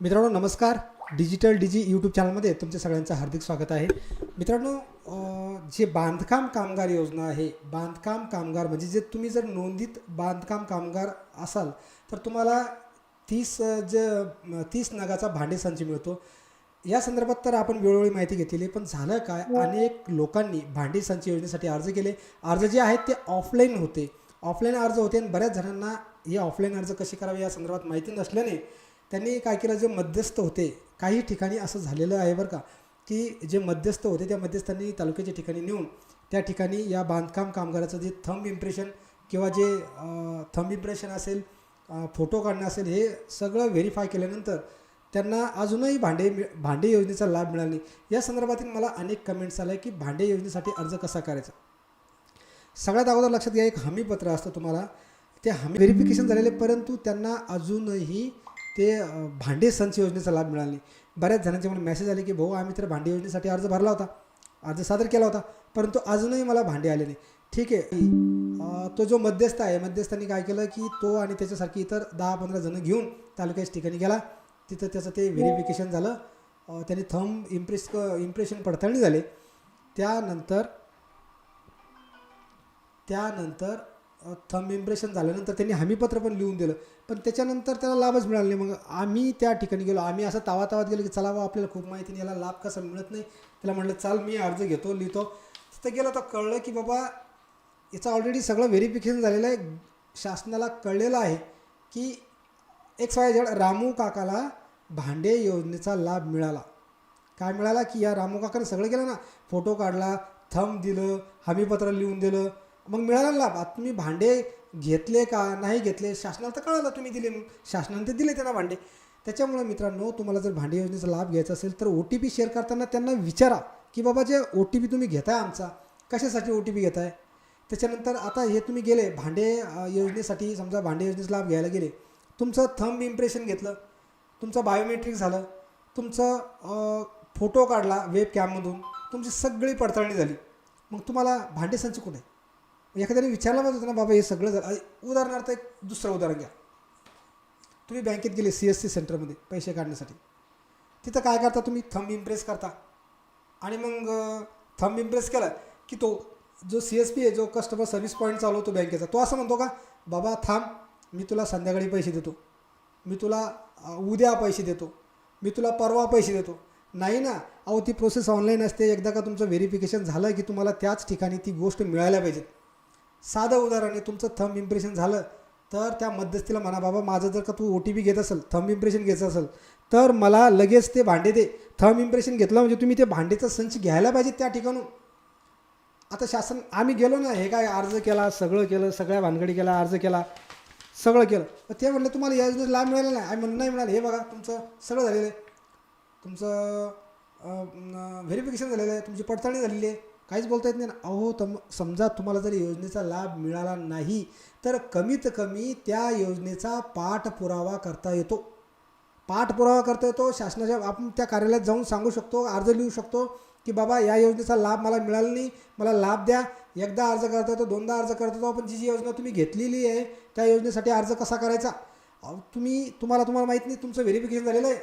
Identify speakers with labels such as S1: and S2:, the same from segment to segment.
S1: मित्रांनो नमस्कार. डिजिटल डिजी यूट्यूब चॅनलमध्ये तुमच्या सगळ्यांचं हार्दिक स्वागत आहे. मित्रांनो जे बांधकाम कामगार योजना आहे बांधकाम कामगार म्हणजे जे तुम्ही जर नोंदित बांधकाम कामगार असाल तर तुम्हाला तीस जे तीस नगाचा भांडे संच मिळतो. या संदर्भात तर आपण वेळोवेळी माहिती घेतलेली आहे, पण झालं काय? अनेक लोकांनी भांडी संच योजनेसाठी अर्ज केले. अर्ज जे आहेत ते ऑफलाईन होते. ऑफलाईन अर्ज होते आणि बऱ्याच जणांना हे ऑफलाईन अर्ज कसे करावे या संदर्भात माहिती नसल्याने त्यांनी काय केलं जे मध्यस्थ होते काही ठिकाणी असं झालेलं आहे बरं का की जे मध्यस्थ होते त्या मध्यस्थांनी तालुक्याच्या ठिकाणी नेऊन त्या ठिकाणी या बांधकाम कामगाराचं जे थंब इम्प्रेशन किंवा जे थंब इम्प्रेशन असेल फोटो काढणं असेल हे सगळं व्हेरीफाय केल्यानंतर त्यांना अजूनही भांडे मिळ- भांडे योजनेचा लाभ मिळाला नाही. या संदर्भातील मला अनेक कमेंट्स आले की भांडे योजनेसाठी अर्ज कसा करायचा? सगळ्यात अगोदर लक्षात घ्या एक हमीपत्र असतं तुम्हाला. ते हमी व्हेरिफिकेशन झालेले परंतु त्यांना अजूनही ते भांडे संच योजनेचा लाभ मिळाला नाही. बऱ्याच जणांचे मला मेसेज आले की भाऊ आम्ही तर भांडे योजनेसाठी अर्ज भरला होता. अर्ज सादर केला होता. परंतु अजूनही मला भांडे आले नाही. ठीक आहे. तो जो मध्यस्थ आहे मध्यस्थांनी काय केलं की तो आणि त्याच्यासारखी इतर दहा पंधरा जणं घेऊन तालुक्याच्या ठिकाणी गेला. तिथं त्याचं ते व्हेरिफिकेशन झालं. त्याने थंब इम्प्रेस इम्प्रेशन पडताळणी झाले. त्यानंतर त्यानंतर थंब इम्प्रेशन झाल्यानंतर त्यांनी हमीपत्र पण लिहून दिलं. पण त्याच्यानंतर त्याला लाभच मिळाला नाही. मग आम्ही त्या ठिकाणी गेलो. आम्ही असं तावा तावात गेलो की चला बा आपल्याला खूप माहिती नाही. याला लाभ कसा मिळत नाही? त्याला म्हटलं चाल मी अर्ज घेतो लिहितो. तिथं गेलो तर कळलं की बाबा याचं ऑलरेडी सगळं व्हेरिफिकेशन झालेलं आहे. शासनाला कळलेलं आहे की एक्स वाय झेड रामू काकाला भांडे योजनेचा लाभ मिळाला. काय मिळाला? की या रामू काकाने सगळं केलं ना. फोटो काढला थंब दिलं हमीपत्र लिहून दिलं. मग मिळाला लाभ. आता तुम्ही भांडे घेतले का नाही घेतले? शासनाला तर कळालं तुम्ही दिले. शासनाने ते दिले त्यांना भांडे. त्याच्यामुळे मित्रांनो तुम्हाला जर भांडे योजनेचा लाभ घ्यायचा असेल तर ओ टी पी शेअर करताना त्यांना विचारा की बाबा जे ओ टी पी तुम्ही घेताय आमचा कशासाठी ओ टी पी घेताय? त्याच्यानंतर आता हे तुम्ही गेले भांडे योजनेसाठी समजा भांडे योजनेचा लाभ घ्यायला गेले. तुमचं थंब इम्प्रेशन घेतलं. तुमचं बायोमेट्रिक झालं. तुमचं फोटो काढला वेब कॅममधून तुमची सगळी पडताळणी झाली. मग तुम्हाला भांडे संच कोण आहे? एखाद्याने विचारलं पाहिजे होतं ना बाबा हे सगळं झालं. उदाहरणार्थ एक दुसरं उदाहरण घ्या. तुम्ही बँकेत गेले सी एस सी सेंटरमध्ये पैसे काढण्यासाठी. तिथं काय करता तुम्ही? थंब इम्प्रेस करता. आणि मग थंब इम्प्रेस केला की तो जो सी एस पी आहे जो कस्टमर सर्व्हिस पॉईंट चालवतो बँकेचा तो असं म्हणतो का बाबा थांब मी तुला संध्याकाळी पैसे देतो. मी तुला उद्या पैसे देतो. मी तुला परवा पैसे देतो. नाही ना अहो ती प्रोसेस ऑनलाईन असते. एकदा का तुमचं व्हेरिफिकेशन झालं की तुम्हाला त्याच ठिकाणी ती गोष्ट मिळायला पाहिजे. साधं उदाहरण आहे तुमचं थंब इम्प्रेशन झालं तर त्या मध्यस्थीला म्हणा बाबा माझं जर का तू ओ टी पी घेत असेल थंब इम्प्रेशन घ्यायचं असेल तर मला लगेच ते भांडे दे. थंब इम्प्रेशन घेतलं म्हणजे तुम्ही ते भांडेचा संच घ्यायला पाहिजे त्या ठिकाणून. आता शासन आम्ही गेलो ना हे काय अर्ज केला सगळं केलं सगळ्या भानगडी केला अर्ज केला सगळं केलं. ते म्हणलं तुम्हाला या योजनेचा लाभ मिळाला नाही. आम्ही म्हणलं नाही मिळालं. हे बघा तुमचं सगळं झालेलं आहे. तुमचं व्हेरिफिकेशन झालेलं आहे तुमची पडताळणी झालेली आहे. काहीच बोलता येत नाही. ना अहो तम समजा तुम्हाला जर योजनेचा लाभ मिळाला नाही तर कमीत कमी त्या योजनेचा पाठपुरावा करता येतो. पाठपुरावा करता येतो. शासनाच्या आपण त्या कार्यालयात जाऊन सांगू शकतो अर्ज लिहू शकतो की बाबा या योजनेचा लाभ मला मिळाला नाही मला लाभ द्या. एकदा अर्ज करता येतो दोनदा अर्ज करता येतो. पण जी जी योजना तुम्ही घेतलेली आहे त्या योजनेसाठी अर्ज कसा करायचा? अहो, तुम्ही तुम्हाला तुम्हाला माहीत नाही तुमचं व्हेरिफिकेशन झालेलं आहे.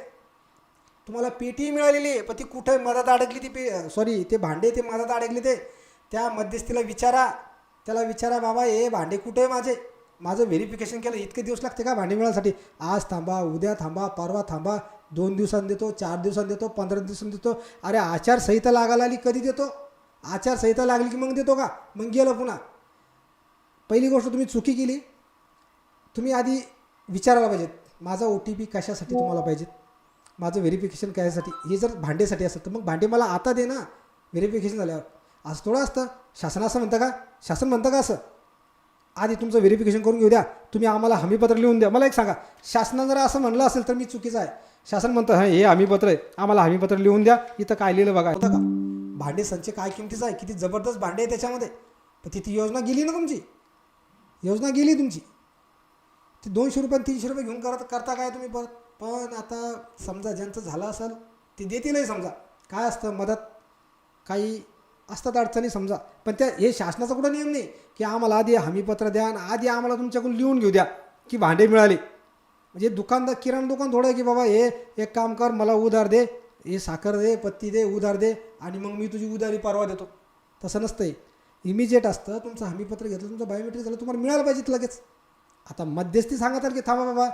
S1: तुम्हाला पेटी मिळालेली आहे पण ती कुठे मधात अडकली ती पे सॉरी ते भांडे ते मधात अडकले ते. त्या मध्यस्थीला विचारा. त्याला विचारा बाबा हे भांडे कुठे आहे माझे? माझं व्हेरिफिकेशन केलं इतके दिवस लागते का भांडे मिळासाठी आज थांबा उद्या थांबा परवा थांबा दोन दिवसांनी देतो चार दिवसांनी देतो पंधरा दिवसांनी देतो. अरे आचारसंहिता लागायला आली कधी देतो? आचारसंहिता लागली की मग देतो का? मग गेलं पुन्हा. पहिली गोष्ट तुम्ही चुकी केली. तुम्ही आधी विचारायला पाहिजेत माझा ओ टी पी कशासाठी तुम्हाला पाहिजेत? माझं व्हेरिफिकेशन करायसाठी हे जर भांडेसाठी असेल तर मग भांडे मला आता दे ना. व्हेरिफिकेशन झाल्यावर. असं थोडं असतं. शासन असं म्हणतं का? शासन म्हणतं का असं? आधी तुमचं व्हेरिफिकेशन करून घेऊ द्या. तुम्ही आम्हाला हमीपत्र लिहून द्या. मला एक सांगा. शासनानं जर असं म्हणलं असेल तर मी चुकीचं आहे. शासन म्हणतं हां हे हमीपत्र आहे. आम्हाला हमीपत्र लिहून द्या. इथं काय लिहिलं बघा. होतं का? भांडे संच काय किमतीचं आहे? किती जबरदस्त भांडे आहे त्याच्यामध्ये. पण तिथे योजना गेली ना तुमची? योजना गेली तुमची? ती दोनशे रुपये तीनशे रुपये घेऊन करत करता काय तुम्ही परत? पण आता समजा ज्यांचं झालं असेल ते देतीलही समजा. काय असतं मदत? काही असतात अडचणी समजा. पण त्या हे शासनाचा कुठं नियम नाही की आम्हाला आधी हमीपत्र द्या आणि आधी आम्हाला तुमच्याकडून लिहून घेऊ द्या की भांडे मिळाले. म्हणजे दुकानदार किराणा दुकान थोडं आहे की बाबा हे एक काम कर मला उधार दे हे साखर दे पत्ती दे उधार दे आणि मग मी तुझी उधारी परवा देतो. तसं नसतंय. इमिजिएट असतं तुमचं हमीपत्र घेतलं तुमचं बायोमेट्रिक झालं तुम्हाला मिळालं पाहिजे लगेच. आता मध्यस्थी सांगतात की थांबा बाबा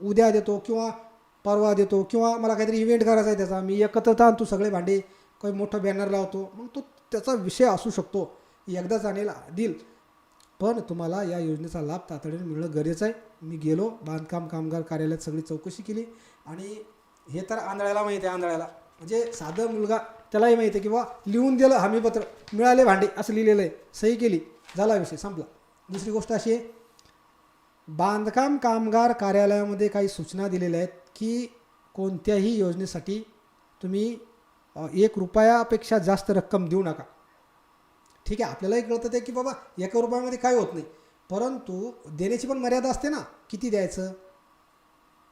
S1: उद्या देतो किंवा परवा देतो किंवा मला काहीतरी इव्हेंट करायचा आहे त्याचा. मी एकत्र आणतो सगळे भांडे काही मोठं बॅनर लावतो. मग तो त्याचा विषय असू शकतो. एकदाच आणेल देईल पण तुम्हाला या योजनेचा लाभ तातडीने मिळणं गरजेचं आहे. मी गेलो बांधकाम कामगार कार्यालयात सगळी चौकशी केली. आणि हे तर आंधळ्याला माहिती आहे आंधळ्याला. म्हणजे साधं मुलगा त्यालाही माहिती आहे किंवा लिहून दिलं हमीपत्र मिळाले भांडे असं लिहिलेलं आहे. सही केली. झाला विषय संपला. दुसरी गोष्ट अशी आहे बांधकाम कामगार कार्यालयामध्ये काही सूचना दिलेल्या आहेत की कोणत्याही योजनेसाठी तुम्ही एक रुपयापेक्षा जास्त रक्कम देऊ नका. ठीक आहे आपल्यालाही कळतं ते की बाबा एका रुपयामध्ये काय होत नाही. परंतु देण्याची पण मर्यादा असते ना. किती द्यायचं?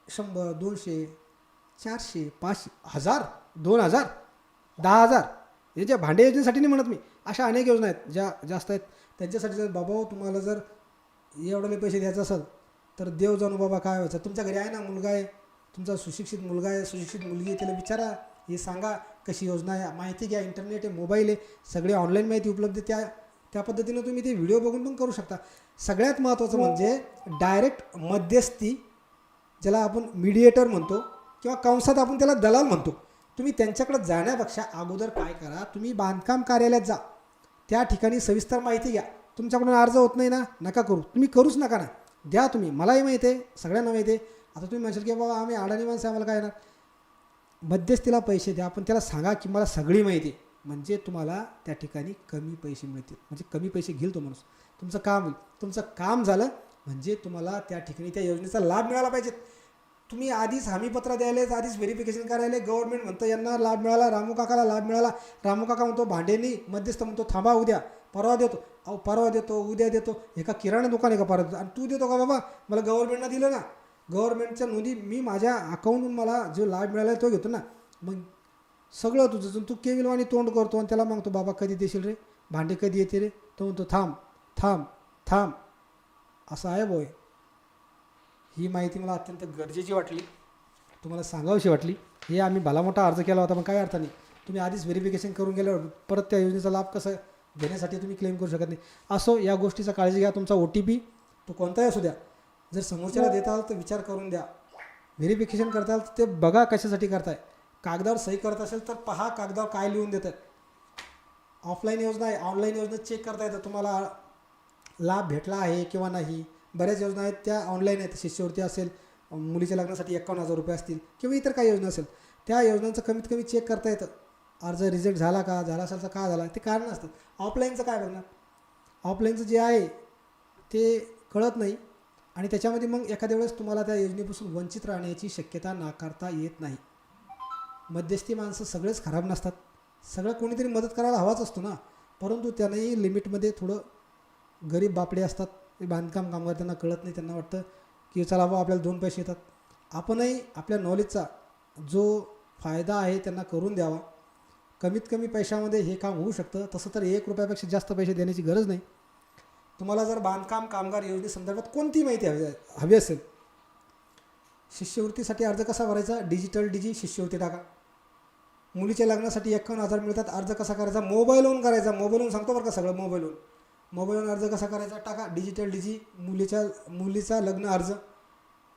S1: शंभर दोनशे चारशे पाचशे हजार दोन हजार दहा हजार. हे ज्या भांडे योजनेसाठी नाही म्हणत मी अशा अनेक योजना आहेत ज्या जास्त आहेत. त्यांच्यासाठी जर बाबा हो, तुम्हाला जर एवढे पैसे द्यायचे असेल तर देव जाणू बाबा काय व्हायचं? तुमच्या घरी आहे ना मुलगा आहे तुमचा सुशिक्षित मुलगा आहे सुशिक्षित मुलगी आहे त्याला विचारा हे सांगा कशी योजना आहे माहिती घ्या इंटरनेट आहे मोबाईल आहे सगळे ऑनलाईन माहिती उपलब्ध आहे. त्या त्या पद्धतीनं तुम्ही ते व्हिडिओ बघून पण करू शकता. सगळ्यात महत्त्वाचं म्हणजे डायरेक्ट मध्यस्थी ज्याला आपण मीडिएटर म्हणतो किंवा कंसात आपण त्याला दलाल म्हणतो. तुम्ही त्यांच्याकडे जाण्यापेक्षा अगोदर काय करा तुम्ही बांधकाम कार्यालयात जा. त्या ठिकाणी सविस्तर माहिती घ्या. तुमच्याकडून अर्ज होत नाही ना नका करू. तुम्ही करूच नका ना. द्या तुम्ही. मलाही माहिती आहे सगळ्यांना माहिती आहे. आता तुम्ही म्हणशाल की बाबा आम्ही अडाणी माणसं आम्हाला काय येणार? मध्यस्थीला पैसे द्या. पण त्याला सांगा की मला सगळी माहिती आहे. म्हणजे तुम्हाला त्या ठिकाणी कमी पैसे मिळतील. म्हणजे कमी पैसे घेईल तो माणूस. तुमचं काम होईल. तुमचं काम झालं म्हणजे तुम्हाला त्या ठिकाणी त्या योजनेचा लाभ मिळाला पाहिजेत. तुम्ही आधीच हमीपत्र द्यायला आधीच व्हेरिफिकेशन करायला गव्हर्नमेंट म्हणतं यांना लाभ मिळाला रामू काकाला लाभ मिळाला. रामू काका म्हणतो भांडेनी मध्यस्थ म्हणतो थांबा उद्या परवा देतो. अहो परवा देतो उद्या देतो. एका किराणा दुकान आहे का परवा देतो आणि तू देतो का बाबा? मला गव्हर्नमेंटनं दिलं ना. गव्हर्नमेंटच्या नोंदी मी माझ्या अकाउंटहून मला जो लाभ मिळाला तो घेतो ना. मग सगळं तुझं तू केविलवाणी तोंड करतो आणि त्याला मागतो बाबा कधी देशील रे? भांडे कधी येते रे? तो म्हणतो थांब थांब थांब. असं आहे बोय ही माहिती मला अत्यंत गरजेची वाटली. तुम्हाला सांगावीशी वाटली. हे आम्ही भला मोठा अर्ज केला होता पण काय अर्थ नाही. तुम्ही आधीच व्हेरिफिकेशन करून गेल्यावर परत त्या योजनेचा लाभ कसं घेण्यासाठी तुम्ही क्लेम करू शकत नाही. असो या गोष्टीचा काळजी घ्या. तुमचा ओ टी पी तो कोणताही असू द्या. जर समोरच्याला देताल आलं तर विचार करून द्या. व्हेरिफिकेशन करताल तर ते बघा कशासाठी करताय. कागदावर सही करत असेल तर पहा कागदावर काय लिहून देत ऑफलाईन योजना आहे ऑनलाईन योजना चेक करता येतं तुम्हाला लाभ भेटला आहे किंवा नाही. बऱ्याच योजना आहेत. त्या ऑनलाईन आहेत. शिष्यवृत्ती असेल मुलीच्या लग्नासाठी एकावन्न हजार रुपये असतील किंवा इतर काही योजना असेल त्या योजनांचं कमीत कमी चेक करता येतं. अर्ज रिजेक्ट झाला का झाला असेल तर का झाला? ते कारण असतात ऑफलाईनचं काय बघणार? ऑफलाईनचं जे आहे ते कळत नाही आणि त्याच्यामध्ये मग एखाद्या वेळेस तुम्हाला त्या योजनेपासून वंचित राहण्याची शक्यता नाकारता येत नाही. मध्यस्थी माणसं सगळेच खराब नसतात. सगळं कोणीतरी मदत करायला हवाच असतो ना. परंतु त्यांनाही लिमिटमध्ये थोडं गरीब बापडे असतात. ते बांधकाम कामगार त्यांना कळत नाही त्यांना वाटतं की चला बाबा आपल्याला दोन पैसे येतात. आपणही आपल्या नॉलेजचा जो फायदा आहे त्यांना करून द्यावा. कमीत कमी पैशामध्ये हे काम होऊ शकतं. तसं तर एक रुपयापेक्षा जास्त पैसे देण्याची गरज नाही. तुम्हाला जर बांधकाम कामगार योजनेसंदर्भात कोणती माहिती हवी हवी असेल शिष्यवृत्तीसाठी अर्ज कसा भरायचा? डिजिटल डिजी शिष्यवृत्ती टाका. मुलीच्या लग्नासाठी एकावन्न हजार मिळतात. अर्ज कसा करायचा? मोबाईलवरून करायचा. मोबाईलवरून सांगतो बरं का सगळं मोबाईलवरून मोबाईलवर अर्ज कसा करायचा? टाका. डिजिटल डिजी मुलीच्या मुलीचा लग्न अर्ज.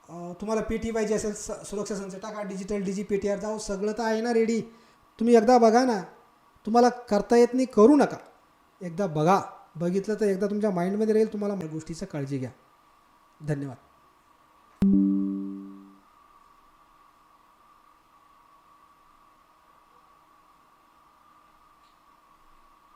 S1: तुम्हाला तुम्हाला पेटी पाहिजे असेल स सुरक्षा संच टाका. डिजिटल डिजी पेटी अर्ज. अहो सगळं तर आहे ना रेडी. तुम्ही एकदा बघा ना. तुम्हाला करता येत नाही करू नका. एकदा बघा. बघितलं तर एकदा तुमच्या माइंडमध्ये राहील. तुम्हाला गोष्टीचं काळजी घ्या. धन्यवाद.